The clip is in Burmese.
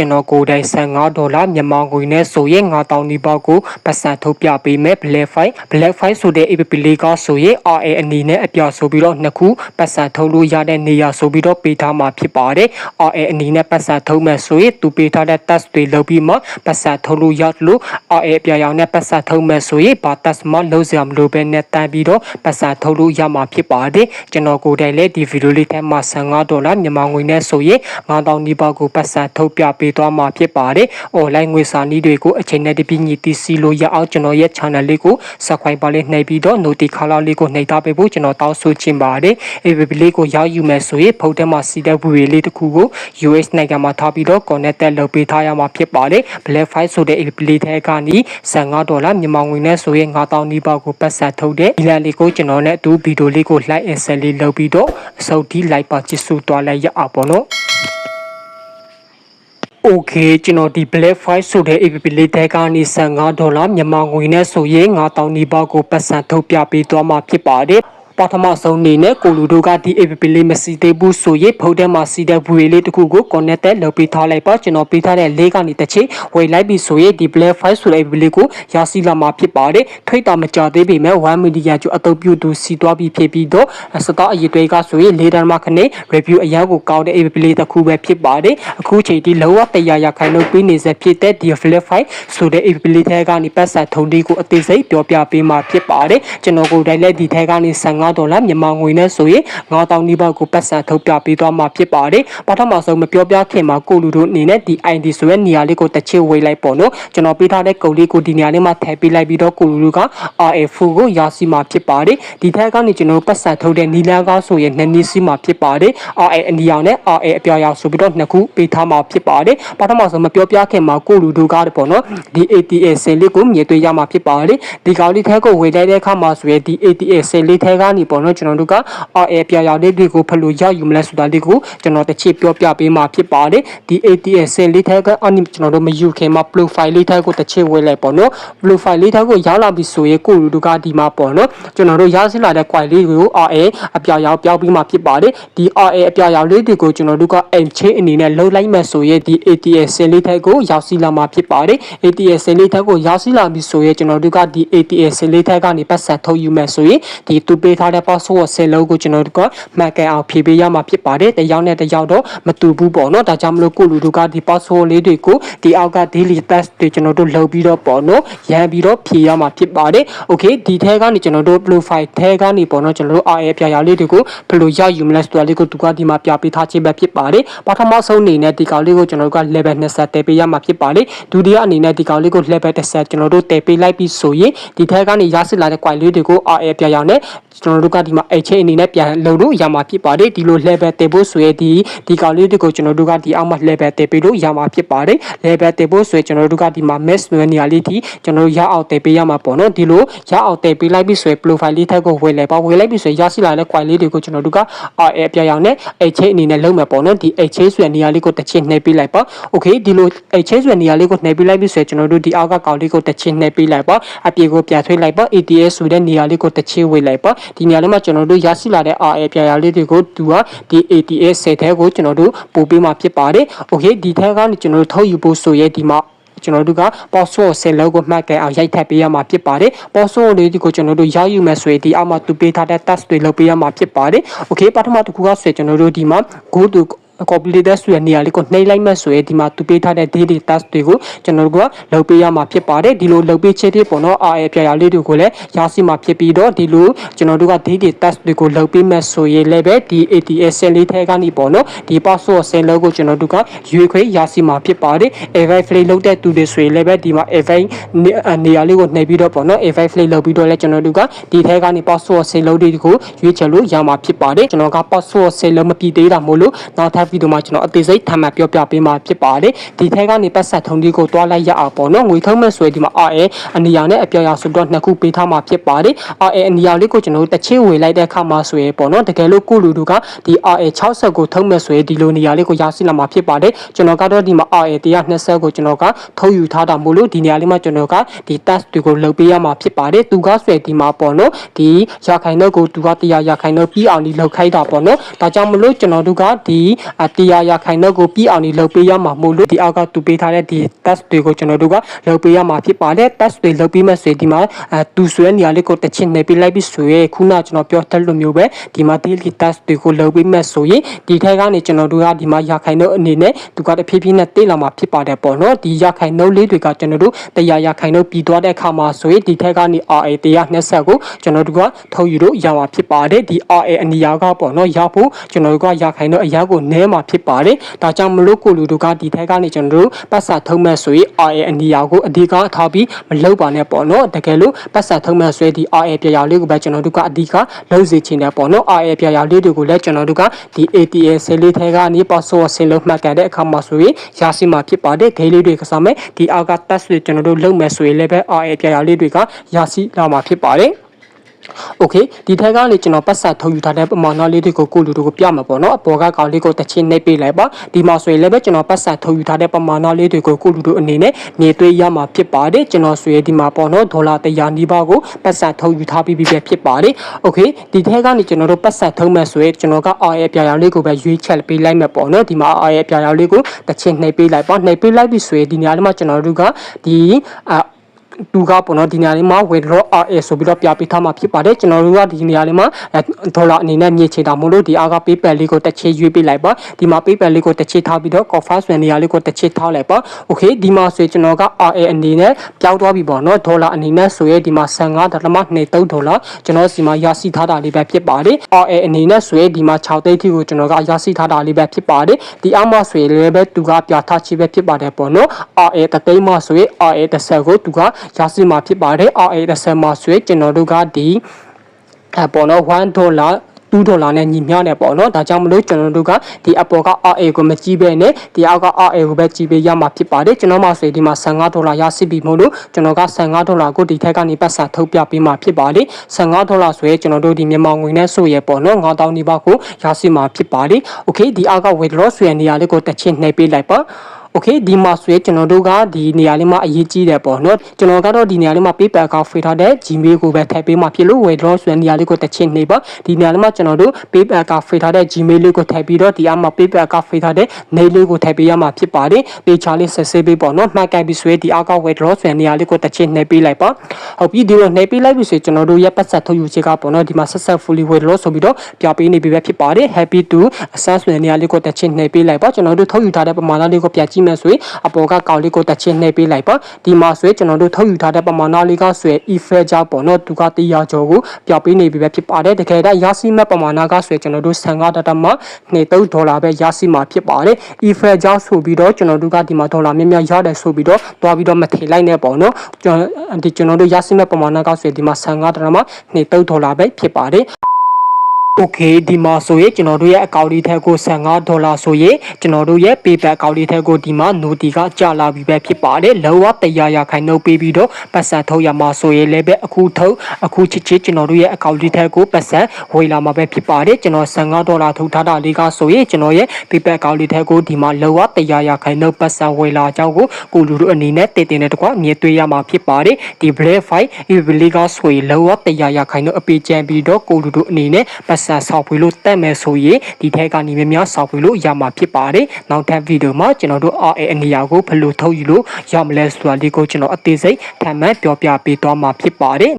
ကျွန်တော်ကိုယ်တိုင်15ဒေါ်လာမြန်မာငွေနဲ့ဆိုရင်9000နီးပါးကိုပတ်စံထုတ်ပြပေးမယ် Black Fight Black Fight ဆိုတဲ့ APP လေးကဆိုရင် RA အနေနဲ့အပြောက်ဆိုပြီးတော့နှစ်ခုပတ်စံထုတ်လို့ရတဲ့နေရာဆိုပြီးတော့ပေးထားမှာဖြစ်ပါတယ် RA အနေနဲ့ပတ်စံထုတ်မယ်ဆိုရင်သူပေးထားတဲ့ test တွေလုပ်ပြီးမှပတ်စံထုတ်လို့ရလို့ RA အပြောက်ရောင်နဲ့ပတ်စံထုတ်မယ်ဆိုရင်ဘာ test မှလုပ်စရာမလိုဘဲနဲ့တန်းပြီးတော့ပတ်စံထုတ်လို့ရမှာဖြစ်ပါတယ်ကျွန်တော်ကိုယ်တိုင်လည်းဒီဗီဒီယိုလေးထဲမှာ15ဒေါ်လာမြန်မာငွေနဲ့ဆိုရင်9000နီးပါးကိုပတ်စံထုတ်ပြပေးသွားမှာဖြစ်ပါတယ်။ online ငွေစာနည်းတွေကိုအချိန်နဲ့တပြည့်ညီသိစီလို့ရအောင်ကျွန်တော်ရဲ့ channel လေးကို subscribe ပါလေးနှိပ်ပြီးတော့ notification လေးကိုနှိပ်ထားပေးဖို့ကျွန်တော်တောင်းဆိုချင်ပါတယ်။ APP လေးကိုရောက်ယူမယ်ဆိုရင်ဖုန်းထဲမှာစီးတဲ့ဝေလေးတစ်ခုကို US နိုင်ငံမှာထားပြီးတော့ connected လုပ်ပေးထားရမှာဖြစ်ပါတယ်။ Black Fight ဆိုတဲ့ APP လေးထဲကနေ15ဒေါ်လာမြန်မာငွေနဲ့ဆိုရင်9000နီးပါးကိုပတ်စံထုတ်တဲ့ဒီလန်လေးကိုကျွန်တော်နဲ့အတူဗီဒီယိုလေးကို like and share လေးလုပ်ပြီးတော့အစုပ်ဒီ like ပါချစ်စုသွားလိုက်ရအောင်ပေါ့နော်။ Okay ကျွန်တော်ဒီ Black Fight ဆိုတဲ့ APP လေးတဲကနေ15ဒေါ်လာမြန်မာငွေနဲ့ဆိုရင်9000နီးပါးကိုပတ်စံထုတ်ပြပေးသွားမှာဖြစ်ပါတယ် ပထမဆုံးအနေနဲ့ကိုလူတို့ကဒီ APP လေးမစီသေးဘူးဆိုရင်ဖုန်းထဲမှာစီတဲ့ view လေးတစ်ခုကို connected လုပ်ပေးထားလိုက်ပါကျွန်တော်ပေးထားတဲ့လေးကနေတစ်ချိန်ဝယ်လိုက်ပြီဆိုရင်ဒီ black file ဆိုတဲ့ APP လေးကိုရရှိလာမှာဖြစ်ပါတယ်ထွေးတာမကြသေးပေမဲ့1 media ကျော်အသုံးပြုသူစီသွားပြီးဖြစ်ပြီးတော့စတော့အရေးတွေကဆိုရင်၄တန်းမှခနဲ့ review အရာကိုကောင်းတဲ့ APP လေးတစ်ခုပဲဖြစ်ပါတယ်အခုချိန်ဒီလောကတရားရခိုင်လို့ပြီးနေစေဖြစ်တဲ့ဒီ black file ဆိုတဲ့ APP လေးထဲကနေပတ်ဆက်ထုံးလေးကိုအသေးစိတ်ပြောပြပေးမှာဖြစ်ပါတယ်ကျွန်တော်ကိုယ်တိုင်လည်းဒီထဲကနေ15 15ဒေါ်လာမြန်မာငွေနဲ့ဆိုရင်9000နီးပါးကိုပတ်စံထုတ်ပြပေးသွားမှာဖြစ်ပါတယ်ပထမဆုံးမပြောပြခင်မှာကိုလူတို့အနေနဲ့ဒီ ID ဆိုတဲ့နေရာလေးကိုတစ်ချစ်ဝေးလိုက်ပေါ့နော်ကျွန်တော်ပေးထားတဲ့ကုတ်လေးကိုဒီနေရာလေးမှာထည့်ပေးလိုက်ပြီးတော့ကိုလူတို့က RF ကိုရရှိမှာဖြစ်ပါတယ်ဒီထက်ကနေကျွန်တော်ပတ်စံထုတ်တဲ့နီလန်းကားဆိုရင်နှစ်နည်းစီမှာဖြစ်ပါတယ် RA အနီရောင်နဲ့ RA အပြောင်ရောင်ဆိုပြီးတော့နှစ်ခုပေးထားမှာဖြစ်ပါတယ်ပထမဆုံးမပြောပြခင်မှာကိုလူတို့ကားပေါ့နော်ဒီ ATA ဆယ်လေးကိုမြင်တွေ့ရမှာဖြစ်ပါတယ်ဒီကောင်လေးထဲကိုဝေလိုက်တဲ့အခါမှာဆိုရင်ဒီ ATA ဆယ်လေးထဲကနေပေါ့နော်ကျွန်တော်တို့က RA ပြာရောင်လေးတွေကိုဖလို့ရယူမလဲဆိုတာလေးကိုကျွန်တော်တစ်ချက်ပြောပြပေးမှာဖြစ်ပါတယ်ဒီ ATS ဆယ်လေးထဲကအနိကျွန်တော်တို့မယူခင်မှာ profile လေးထဲကိုတစ်ချက်ဝေးလိုက်ပေါ့နော် profile လေးထဲကိုရောက်လာပြီဆိုရင်ကိုလူတို့ကဒီမှာပေါ့နော်ကျွန်တော်တို့ရရှိလာတဲ့ quality လေးကို RA အပြာရောင်ပြောင်းပြီးမှဖြစ်ပါတယ်ဒီ RA အပြာရောင်လေးတွေကိုကျွန်တော်တို့က M chain အနေနဲ့လှုပ်လိုက်မှဆိုရင်ဒီ ATS ဆယ်လေးထဲကိုရောက်ရှိလာမှာဖြစ်ပါတယ် ATS ဆယ်လေးထဲကိုရောက်ရှိလာပြီဆိုရင်ကျွန်တော်တို့ကဒီ ATS ဆယ်လေးထဲကနေပတ်စံထုတ်ယူမယ်ဆိုရင်ဒီသူပေးထားတဲ့ password ဆယ်လုံးကိုကျွန်တော်တို့ကမှတ်ကန်အောင်ဖြည့်ပေးရမှာဖြစ်ပါတယ်တယောက်နဲ့တယောက်တော့မတူဘူးပေါ့နော်ဒါကြောင့်မလို့ကိုလူတို့ကဒီ password လေးတွေကိုဒီအောက်က daily test တွေကျွန်တော်တို့လုပ်ပြီးတော့ပေါ့နော်ရန်ပြီးတော့ဖြည့်ရမှာဖြစ်ပါတယ် okay ဒီထဲကနေကျွန်တော်တို့ profile ထဲကနေပေါ့နော်ကျွန်တော်တို့ RA ပြရာလေးတွေကိုဘယ်လိုရယူမလဲဆိုတာလေးကိုသူကဒီမှာပြပေးထားခြင်းပဲဖြစ်ပါတယ်ပထမဆုံးအနေနဲ့ဒီကောင်လေးကိုကျွန်တော်တို့က level 20တည်ပေးရမှာဖြစ်ပါတယ်ဒုတိယအနေနဲ့ဒီကောင်လေးကို level 10ကျွန်တော်တို့တည်ပေးလိုက်ပြီးဆိုရင်ဒီထဲကနေရရှိလာတဲ့ quality လေးတွေကို RA ပြရာနဲ့ ကျွန်တော်တို့ကဒီမှာ H အနေနဲ့ပြန်လုံလို့ရမှာဖြစ်ပါတယ်ဒီလို level တည်ဖို့ဆိုရင်ဒီဒီကောင်လေးတွေကိုကျွန်တော်တို့ကဒီအောက်မှာ level တည်ပေးလို့ရမှာဖြစ်ပါတယ် level တည်ဖို့ဆိုရင်ကျွန်တော်တို့ကဒီမှာ mesh နွယ်နေရာလေးထိကျွန်တော်တို့ရအောင်တည်ပေးရမှာပေါ့နော်ဒီလိုရအောင်တည်ပေးလိုက်ပြီဆိုရင် profile လေးထက်ကိုဝယ်လိုက်ပါဝယ်လိုက်ပြီဆိုရင်ရရှိလာတဲ့ quality လေးတွေကိုကျွန်တော်တို့က RA အပြာရောင်နဲ့ H အနေနဲ့လုပ်မယ်ပေါ့နော်ဒီ H ဆိုတဲ့နေရာလေးကိုတစ်ချက်နှိပ်ပေးလိုက်ပါ okay ဒီလို H ဆိုတဲ့နေရာလေးကိုနှိပ်ပေးလိုက်ပြီဆိုရင်ကျွန်တော်တို့ဒီအောက်ကကောင်လေးကိုတစ်ချက်နှိပ်ပေးလိုက်ပါအပြေကိုပြန်ထွေးလိုက်ပါ ATS ဆိုတဲ့နေရာလေးကိုတစ်ချက်ဝေးလိုက်ပါဒီနေရာလေးမှာကျွန်တော်တို့ရရှိလာတဲ့ RA ပြရာလေးတွေကိုသူကဒီ ATS 10ထဲကိုကျွန်တော်တို့ပို့ပေးမှာဖြစ်ပါတယ်။ Okay ဒီထဲကနေကျွန်တော်တို့ထုတ်ယူဖို့ဆိုရဲဒီမှာကျွန်တော်တို့က password ဆယ်လုံးကိုမှတ်ကန်အောင်ရိုက်ထပ်ပေးရမှာဖြစ်ပါတယ် password လေးဒီကိုကျွန်တော်တို့ရယူမယ်ဆိုရင်ဒီအောက်မှာသူပေးထားတဲ့ task တွေလုပ်ပေးရမှာဖြစ်ပါတယ် okay ပထမတစ်ခုကဆိုရင်ကျွန်တော်တို့ဒီမှာ go to calculator ဆိုတဲ့နေရာလေးကိုနှိပ်လိုက်မှဆိုရင်ဒီမှာသူပေးထားတဲ့ daily task တွေကိုကျွန်တော်တို့ကလုပ်ပေးရမှာဖြစ်ပါတယ်ဒီလိုလုပ်ပေးချက်တွေပေါ့နော် RA ပြရာလေးတွေကိုလည်းရရှိမှာဖြစ်ပြီးတော့ဒီလိုကျွန်တော်တို့က daily task တွေကိုလုပ်ပေးမှဆိုရင်လည်းပဲဒီ ATS ဆယ်လေးထဲကနေပေါ့နော်ဒီ password ဆယ်လုံးကိုကျွန်တော်တို့ကရွေးခွဲရရှိမှာဖြစ်ပါတယ် event play လုပ်တဲ့သူတွေဆိုရင်လည်းပဲဒီမှာ event နေရာလေးကိုနှိပ်ပြီးတော့ပေါ့နော် event play လုပ်ပြီးတော့လည်းကျွန်တော်တို့ကဒီထဲကနေ password ဆယ်လုံးတွေကိုရွေးချယ်လို့ရမှာဖြစ်ပါတယ်ကျွန်တော်က password ဆယ်လုံးမပြည့်သေးတာမို့လို့နောက်ထပ်ဗီဒီယိုမှာကျွန်တော်အသေးစိတ်ထပ်မံပြောပြပေးမှာဖြစ်ပါတယ်ဒီထဲကနေပတ်ဆက်ထုံးလေးကိုတွားလိုက်ရအောင်ပေါ့နော်ငွေထုံးမဲ့ဆိုရင်ဒီမှာ RA အနီရောင်နဲ့အပြောင်ရောင်ဆိုတော့နှစ်ခုပေးထားမှာဖြစ်ပါတယ် RA အနီရောင်လေးကိုကျွန်တော်တို့တစ်ချေဝေလိုက်တဲ့အခါမှာဆိုရင်ပေါ့နော်တကယ်လို့ကိုလူတို့ကဒီ RA 60ကိုထုံးမဲ့ဆိုရင်ဒီလိုနေရာလေးကိုရရှိလာမှာဖြစ်ပါတယ်ကျွန်တော်ကတော့ဒီမှာ RA 120ကိုကျွန်တော်ကထုတ်ယူထားတာမို့လို့ဒီနေရာလေးမှာကျွန်တော်ကဒီ task တွေကိုလုပ်ပေးရမှာဖြစ်ပါတယ်သူကဆိုရင်ဒီမှာပေါ့နော်ဒီရခိုင်တော့ကိုသူကတရားရခိုင်တော့ပြီးအောင်ဒီလုပ်ခိုင်းတာပေါ့နော်ဒါကြောင့်မလို့ကျွန်တော်တို့ကဒီအတရားရခိုင်တော့ကိုပြအောင်ဒီလုပ်ပေးရမှာမို့လို့ဒီအောက်ကသူပေးထားတဲ့ဒီ test တွေကိုကျွန်တော်တို့ကလုပ်ပေးရမှာဖြစ်ပါတယ် test တွေလုပ်ပြီးမှဆိုရင်ဒီမှာအဲသူဆွဲနေရာလေးကိုတစ်ချင်းနေပေးလိုက်ပြီးဆိုရင်ခုနကျွန်တော်ပြောတဲ့လိုမျိုးပဲဒီမှာ daily test တွေကိုလုပ်ပြီးမှဆိုရင်ဒီထက်ကနေကျွန်တော်တို့ကဒီမှာရခိုင်တော့အနေနဲ့သူကတဖြည်းဖြည်းနဲ့တိလာမှာဖြစ်ပါတယ်ပေါ့နော်ဒီရခိုင်နှုတ်လေးတွေကကျွန်တော်တို့တရားရခိုင်နှုတ်ပြီးသွားတဲ့အခါမှာဆိုရင်ဒီထက်ကနေ RA တရား20ကိုကျွန်တော်တို့ကထုတ်ယူလို့ရမှာဖြစ်ပါတယ်ဒီ RA အနီယာကပေါ့နော်ရဖို့ကျွန်တော်တို့ကရခိုင်နှုတ်အရာကိုနည်းမှာဖြစ်ပါတယ်ဒါကြောင့်မလို့ကိုလူတို့ကဒီထက်ကနေကျွန်တော်တို့ပတ်စာထုံးမဲ့ဆိုရင် RA အနီယာကိုအဓိကထားပြီးမလုပ်ပါနဲ့ပေါ့နော်တကယ်လို့ပတ်စာထုံးမဲ့ဆိုရင်ဒီ RA ပြရာလေးကိုပဲကျွန်တော်တို့ကအဓိကလုပ်စေချင်တယ်ပေါ့နော် RA ပြရာလေးတွေကိုလည်းကျွန်တော်တို့ကဒီ ATA ဆေးလေးထဲကနေ password ဆင်းလို့မှတ်ကန်တဲ့အခါမှာဆိုရင်ရရှိမှာဖြစ်ပါတယ်ဂိမ်းလေးတွေကစားမယ်ဒီအောက်က test တွေကျွန်တော်တို့လုပ်မယ်ဆိုရင်လည်းပဲ RA ပြရာလေးတွေကရရှိလာမှာဖြစ်ပါတယ် โอเคဒီထက်ကနေကျွန်တော်ပတ်ဆက်ထုတ်ယူထားတဲ့ပမာဏလေးတွေကိုကိုလူတို့ကိုပြမှာပေါ့နော်အပေါ်ကကောင်လေးကိုတစ်ချင်းနှိပ်ပေးလိုက်ပါဒီမှာဆိုရင်လည်းပဲကျွန်တော်ပတ်ဆက်ထုတ်ယူထားတဲ့ပမာဏလေးတွေကိုကိုလူတို့အနေနဲ့မြင်တွေ့ရမှာဖြစ်ပါတယ်ကျွန်တော်ဆိုရင်ဒီမှာပေါ့နော်ဒေါ်လာ100နီးပါးကိုပတ်ဆက်ထုတ်ယူထားပြီးပြီပဲဖြစ်ပါတယ်โอเคဒီထက်ကနေကျွန်တော်တို့ပတ်ဆက်ထုတ်မဲ့ဆိုရင်ကျွန်တော်က RA ပြရာလေးကိုပဲရွေးချက်ပေးလိုက်မယ်ပေါ့နော်ဒီမှာ RA ပြရာလေးကိုတစ်ချင်းနှိပ်ပေးလိုက်ပါနှိပ်ပေးလိုက်ပြီဆိုရင်ဒီနေရာလေးမှာကျွန်တော်တို့ကဒီ အာသူကပေါ့နော်ဒီနေရာလေးမှာ withdraw RA ဆိုပြီးတော့ပြပေးထားမှာဖြစ်ပါတယ်ကျွန်တော်တို့ကဒီနေရာလေးမှာဒေါ်လာအနေနဲ့မြေချေတာမို့လို့ဒီအားက PayPal လေးကိုတစ်ချေရွေးပေးလိုက်ပါဒီမှာ PayPal လေးကိုတစ်ချေထားပြီးတော့ Coffee ဆွေနေရာလေးကိုတစ်ချေထားလိုက်ပါ Okay ဒီမှာဆိုကျွန်တော်က RA အနေနဲ့ပြောင်းသွားပြီပေါ့နော်ဒေါ်လာအနေနဲ့ဆိုရဲဒီမှာ15.23ဒေါ်လာကျွန်တော်စီမှာရရှိထားတာလေးပဲဖြစ်ပါတယ် RA အနေနဲ့ဆိုရဲဒီမှာ6သိန်းထိကိုကျွန်တော်ကရရှိထားတာလေးပဲဖြစ်ပါတယ်ဒီအောက်မှာဆိုရင်လည်းပဲသူကပြထားချေပဲဖြစ်ပါတယ်ပေါ့နော် RA တသိန်းမှာဆိုရင် RA 30ကိုသူကရရှိမှာဖြစ်ပါတယ် RA ရစမှာဆိုကျွန်တော်တို့ကဒီအပေါ်တော့1ဒေါ်လာ2ဒေါ်လာနဲ့ညီမျှတယ်ပေါ့နော်ဒါကြောင့်မလို့ကျွန်တော်တို့ကဒီအပေါ်က RA ကိုမကြည့်ပဲနဲ့ဒီအောက်က RA ကိုပဲကြည့်ပေးရမှာဖြစ်ပါတယ်ကျွန်တော်မှဆိုဒီမှာ15ဒေါ်လာရရှိပြီမို့လို့ကျွန်တော်က15ဒေါ်လာကိုဒီထက်ကနေပတ်စာထုတ်ပြပေးမှာဖြစ်ပါတယ်15ဒေါ်လာဆိုရင်ကျွန်တော်တို့ဒီမြန်မာငွေနဲ့ဆိုရပေါ့နော်9000နီးပါးကိုရရှိမှာဖြစ်ပါတယ် okay ဒီအောက်က withdraw ဆိုရနေရာလေးကိုတစ်ချက်နှိပ်ပေးလိုက်ပါ โอเคဒီမှာဆိုရင်ကျွန်တော်တို့ကဒီနေရာလေးမှာအရေးကြီးတယ်ပေါ့နော်ကျွန်တော်ကတော့ဒီနေရာလေးမှာ PayPal account ဖွင့်ထားတဲ့ Gmail ကိုပဲထည့်ပေးမှာဖြစ်လို့ withdraw ဆိုတဲ့နေရာလေးကိုတစ်ချင်းနှိပ်ပါဒီနေရာလေးမှာကျွန်တော်တို့ PayPal account ဖွင့်ထားတဲ့ Gmail လေးကိုထည့်ပြီးတော့ဒီအမှာ PayPal account ဖွင့်ထားတဲ့ mail လေးကိုထည့်ပေးရမှာဖြစ်ပါတယ်ပေချာလေးဆက်ဆေးပေးပေါ့နော်မှတ်ကိုက်ပြီးဆိုရင်ဒီအောက်က withdraw ဆိုတဲ့နေရာလေးကိုတစ်ချင်းနှိပ်ပေးလိုက်ပါဟုတ်ပြီဒီလိုနှိပ်ပေးလိုက်ပြီဆိုရင်ကျွန်တော်တို့ရဲ့ပတ်သက်ထုတ်ယူချက်ကပေါ့နော်ဒီမှာ successfully withdraw ဆိုပြီးတော့ပြပေးနေပြီပဲဖြစ်ပါတယ် happy to access ဆိုတဲ့နေရာလေးကိုတစ်ချင်းနှိပ်ပေးလိုက်ပါကျွန်တော်တို့ထုတ်ယူထားတဲ့ပမာဏလေးကိုပြကြည့် ်မယ်ဆိုရင်အပေါ်ကကောင်လေးကိုတစ်ချင်းနှိပ်ပေးလိုက်ပါဒီမှာဆိုရင်ကျွန်တော်တို့ထုတ်ယူထားတဲ့ပမာဏလေးကဆိုရင် effect ကြောင့်ပေါ့နော်သူကတရားကျော်ကိုပြပေးနေပြီပဲဖြစ်ပါတယ်တကယ်တော့ရရှိမဲ့ပမာဏကဆိုရင်ကျွန်တော်တို့15ဒတမ23ဒေါ်လာပဲရရှိမှာဖြစ်ပါတယ် effect ကြောင့်ဆိုပြီးတော့ကျွန်တော်တို့ကဒီမှာဒေါ်လာများများရတယ်ဆိုပြီးတော့တွားပြီးတော့မထိလိုက်နဲ့ပေါ့နော်ကျွန်တော်ဒီကျွန်တော်တို့ရရှိမဲ့ပမာဏကဆိုရင်ဒီမှာ15ဒတမ23ဒေါ်လာပဲဖြစ်ပါတယ် โอเคဒီမှာဆိုရင်ကျွန်တော်တို့ရဲ့အကောင့်လေးထက်ကို15ဒေါ်လာဆိုရင်ကျွန်တော်တို့ရဲ့ PayPal အကောင့်လေးထက်ကိုဒီမှာ noti ကကျလာပြီပဲဖြစ်ပါတယ်လောကတရားရခိုင်နှုတ်ပေးပြီးတော့ပတ်စံထုတ်ရမှာဆိုရင်လည်းပဲအခုထုတ်အခုချစ်ချစ်ကျွန်တော်တို့ရဲ့အကောင့်လေးထက်ကိုပတ်စံဝေလာမှာပဲဖြစ်ပါတယ်ကျွန်တော်15ဒေါ်လာထုတ်ထားတာလေးကဆိုရင်ကျွန်တော်ရဲ့ PayPal အကောင့်လေးထက်ကိုဒီမှာလောကတရားရခိုင်နှုတ်ပတ်စံဝေလာကြောင်းကိုကိုလူတို့အနေနဲ့တည်တည်နဲ့တကွမြင်တွေ့ရမှာဖြစ်ပါတယ်ဒီ Black Fight Evil ကဆိုရင်လောကတရားရခိုင်နှုတ်အပေချန်ပြီးတော့ကိုလူတို့အနေနဲ့ပတ် စံဆောက်ဖွေလို့တက်မယ်ဆိုရင်ဒီထဲကနေများများဆောက်ဖွေလို့ရမှာဖြစ်ပါတယ်နောက်ထပ်ဗီဒီယိုမှာကျွန်တော်တို့ RA အနီယာကိုဘယ်လိုထုတ်ယူလို့ရမလဲဆိုတာလေးကိုကျွန်တော်အသေးစိတ်ထပ်မံပြောပြပေးသွားမှာဖြစ်ပါတယ်